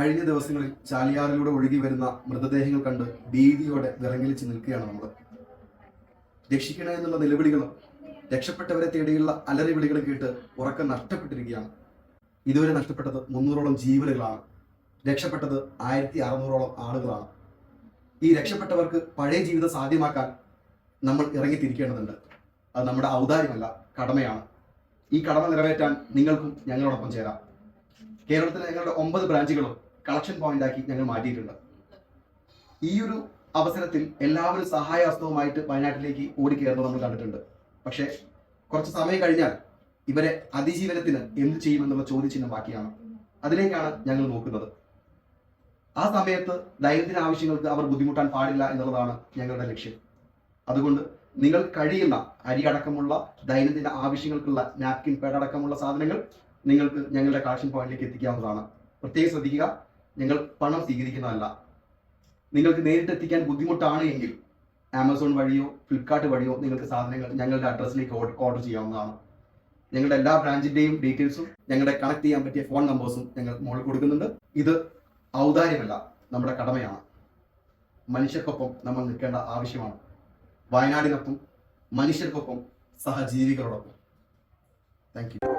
കഴിഞ്ഞ ദിവസങ്ങളിൽ ചാലിയാറിലൂടെ ഒഴുകി വരുന്ന മൃതദേഹങ്ങൾ കണ്ട് ഭീതിയോടെ വിറങ്ങലിച്ച് നിൽക്കുകയാണ് നമ്മൾ രക്ഷിക്കണ എന്നുള്ള നിലവിളികളും രക്ഷപ്പെട്ടവരെ തേടിയുള്ള അലറി വിളികളും കേട്ട് ഉറക്കം നഷ്ടപ്പെട്ടിരിക്കുകയാണ്. ഇതുവരെ നഷ്ടപ്പെട്ടത് മുന്നൂറോളം ജീവനുകളാണ്. രക്ഷപ്പെട്ടത് ആയിരത്തി അറുന്നൂറോളം ആളുകളാണ്. ഈ രക്ഷപ്പെട്ടവർക്ക് പഴയ ജീവിതം സാധ്യമാക്കാൻ നമ്മൾ ഇറങ്ങിത്തിരിക്കേണ്ടതുണ്ട്. അത് നമ്മുടെ ഔദാര്യമല്ല കടമയാണ്. ഈ കടമ നിറവേറ്റാൻ നിങ്ങൾക്കും ഞങ്ങളോടൊപ്പം ചേരാം. കേരളത്തിലെ ഞങ്ങളുടെ ഒമ്പത് ബ്രാഞ്ചുകളും കളക്ഷൻ പോയിന്റ് ആക്കി ഞങ്ങൾ മാറ്റിയിട്ടുണ്ട്. ഈ ഒരു അവസരത്തിൽ എല്ലാവരും സഹായഹസ്തവുമായിട്ട് വയനാട്ടിലേക്ക് ഓടിക്കയറുന്നത് നമ്മൾ കണ്ടിട്ടുണ്ട്. പക്ഷേ കുറച്ച് സമയം കഴിഞ്ഞാൽ ഇവരെ അതിജീവനത്തിന് എന്ത് ചെയ്യുമെന്നുള്ള ചോദ്യചിഹ്നം ബാക്കിയാണ്. അതിലേക്കാണ് ഞങ്ങൾ നോക്കുന്നത്. ആ സമയത്ത് ദൈനംദിന ആവശ്യങ്ങൾക്ക് അവർ ബുദ്ധിമുട്ടാൻ പാടില്ല എന്നുള്ളതാണ് ഞങ്ങളുടെ ലക്ഷ്യം. അതുകൊണ്ട് നിങ്ങൾ കഴിയുന്ന അരി അടക്കമുള്ള ദൈനംദിന ആവശ്യങ്ങൾക്കുള്ള നാപ്കിൻ പാഡ് അടക്കമുള്ള സാധനങ്ങൾ നിങ്ങൾക്ക് ഞങ്ങളുടെ കളക്ഷൻ പോയിന്റിലേക്ക് എത്തിക്കാവുന്നതാണ്. പ്രത്യേകം ശ്രദ്ധിക്കുക ഞങ്ങൾ പണം സ്വീകരിക്കുന്നതല്ല. നിങ്ങൾക്ക് നേരിട്ട് എത്തിക്കാൻ ബുദ്ധിമുട്ടാണ് എങ്കിൽ ആമസോൺ വഴിയോ ഫ്ലിപ്കാർട്ട് വഴിയോ നിങ്ങൾക്ക് സാധനങ്ങൾ ഞങ്ങളുടെ അഡ്രസ്സിലേക്ക് ഓർഡർ ചെയ്യാവുന്നതാണ്. ഞങ്ങളുടെ എല്ലാ ബ്രാഞ്ചിന്റെയും ഡീറ്റെയിൽസും ഞങ്ങളുടെ കണക്ട് ചെയ്യാൻ പറ്റിയ ഫോൺ നമ്പേഴ്സും ഞങ്ങൾ മോളിൽ കൊടുക്കുന്നുണ്ട്. ഇത് ഔദാര്യമല്ല നമ്മുടെ കടമയാണ്. മനുഷ്യർക്കൊപ്പം നമ്മൾ നിൽക്കേണ്ട ആവശ്യമാണ്. വയനാടിനൊപ്പം മനുഷ്യർക്കൊപ്പം സഹജീവികളോടൊപ്പം. Thank you